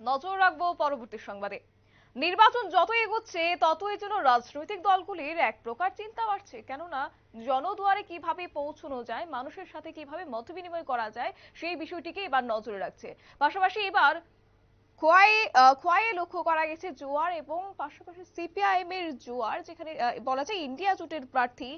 নজর রাখব পরবর্তী সংবাদে। নির্বাচন যত এগোচ্ছে, ততই যেন রাজনৈতিক দলগুলির এক প্রকার চিন্তা বাড়ছে। কেননা, জনদুয়ারে কীভাবে পৌঁছানো যায়, মানুষের সাথে কীভাবে মত বিনিময় করা যায়, সেই বিষয়টিকে এবার নজরে রাখছে। পাশাপাশি এবার খোয়াই খোয়াইয়ে লক্ষ্য করা গেছে জোয়ার এবং পাশাপাশি সিপিআইএম এর জোয়ার, যেখানে বলা যায় ইন্ডিয়া জোটের প্রার্থী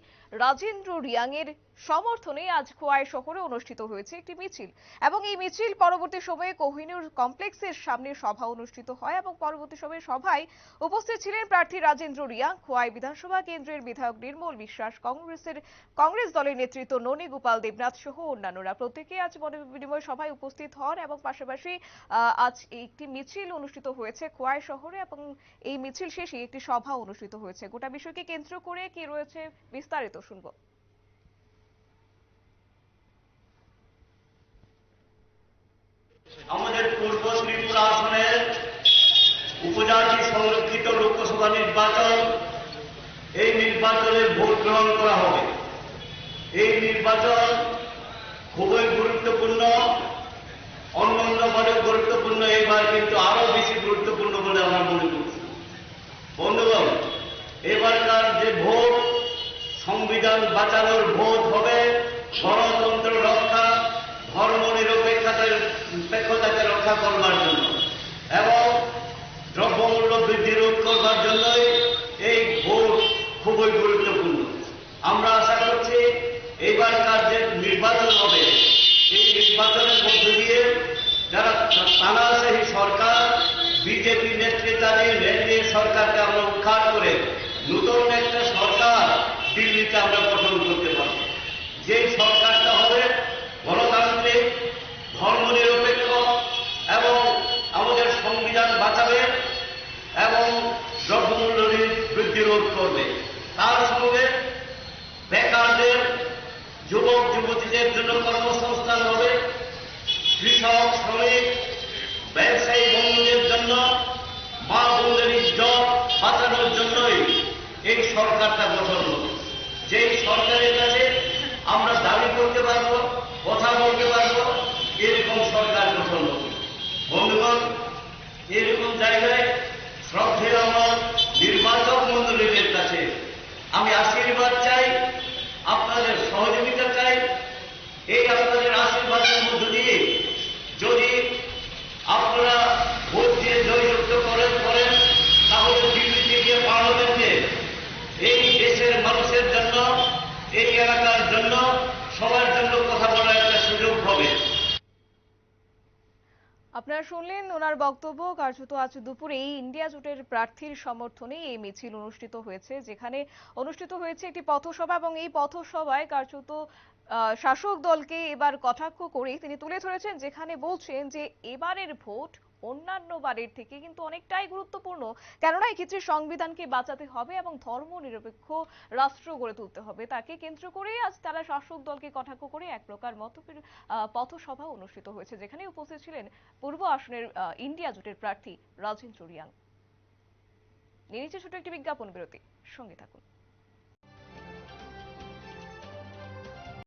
রাজেন্দ্র রিয়াং এর সমর্থনে আজ খোয়াই শহরে অনুষ্ঠিত হয়েছে একটি মিছিল। এবং এই মিছিল পরবর্তী সময়ে কোহিনুর কমপ্লেক্সের সামনে সভা অনুষ্ঠিত হয় এবং পরবর্তী সময়ে সভায় উপস্থিত ছিলেন প্রার্থী রাজেন্দ্র রিয়াং। খোয়াই বিধানসভা কেন্দ্রের বিধায়ক নির্মল বিশ্বাস, কংগ্রেসের, কংগ্রেস দলের নেতৃত্ব ননী গোপাল দেবনাথ সহ অন্যান্যরা। প্রত্যেকে আজ মনে বিনিময় সভায় উপস্থিত হন এবং পাশাপাশি আজ একটি মিছিল অনুষ্ঠিত হয়েছে খোয়াই শহরে এবং এই মিছিল শেষে একটি সভা অনুষ্ঠিত হয়েছে। গোটা বিষয়কে কেন্দ্র করে কি রয়েছে বিস্তারিত শুনব। আমাদের পূর্ব ত্রিপুরা আসনের উপজাতি সংরক্ষিত লোকসভা নির্বাচন, এই নির্বাচনে ভোট গ্রহণ করা হবে। এই নির্বাচন খুবই গুরুত্বপূর্ণ অন্যান্য বলে গুরুত্বপূর্ণ এবার কিন্তু আরও বেশি গুরুত্বপূর্ণ বলে আমার মনে করছি। বন্ধুগণ, এবারকার যে ভোট, সংবিধান বাঁচানোর ভোট হবে গণতন্ত্র রক্ষা, ধর্ম নিরপেক্ষতাকে রক্ষা করবার জন্য এবং দ্রব্যমূল্য বৃদ্ধি রোধ করবার জন্যই এই ভোট খুবই গুরুত্বপূর্ণ। আমরা আশা করছি এইবারকার যে নির্বাচন হবে, এই নির্বাচনের মধ্য দিয়ে বিজেপি নেতৃত্বাধীন এনডিএ সরকারকে আমরা উৎখাত করে নতুন একটা সরকার দিল্লিতে আমরা গঠন করতে পারব। যে সরকারটা হবে গণতান্ত্রিক, ধর্মনিরপেক্ষ এবং আমাদের সংবিধান বাঁচাবে এবং দ্রব্যমূল্য বৃদ্ধি রোধ করবে। তার সঙ্গে বেকারদের যুবক যুবতীদের জন্য কর্মসংস্থান এই সরকারটা গঠন হবে যেই সরকারের কাছে আমরা দাবি করতে পারব কথা বলতে পারব এরকম সরকার গঠন হবে বন্ধুগণ এরকম জায়গায় শ্রদ্ধেয় আমার নির্বাচক মন্ডলীদের কাছে আমি আশীর্বাদ চাই আপনাদের সহযোগিতা চাই এই আপনাদের আশীর্বাদের মধ্য দিয়ে যদি আপনারা ভোট দিয়ে জয়যুক্ত করেন করেন তাহলে দিল্লিতে গিয়ে পার্লামেন্টে এই দেশের মানুষের জন্য এই এলাকার জন্য সবার জন্য কথা বলার একটা সুযোগ হবে আপনারা শুনলেন ওনার বক্তব্য। কার্যত আজ দুপুরে এই ইন্ডিয়া জোটের প্রার্থীর সমর্থনে এই মিছিল অনুষ্ঠিত হয়েছে, যেখানে অনুষ্ঠিত হয়েছে একটি পথসভা এবং এই পথসভায় কার্যত শাসক দলকে এবার কটাক্ষ করে তিনি তুলে ধরেছেন, যেখানে বলছেন যে এবারের ভোট অন্যান্য বারের থেকে কিন্তু অনেকটাই গুরুত্বপূর্ণ। কেননা এক্ষেত্রে সংবিধানকে বাঁচাতে হবে এবং ধর্ম নিরপেক্ষ রাষ্ট্র গড়ে তুলতে হবে। তাকে কেন্দ্র করে আজ তারা শাসক দলকে কটাক্ষ করে এক প্রকার মত পথসভা অনুষ্ঠিত হয়েছে, যেখানে উপস্থিত ছিলেন পূর্ব আসনের ইন্ডিয়া জোটের প্রার্থী রাজেন্দ্র রিয়াং নিয়ে নিচ্ছে ছোট একটি বিজ্ঞাপন বিরতি। সঙ্গে থাকুন।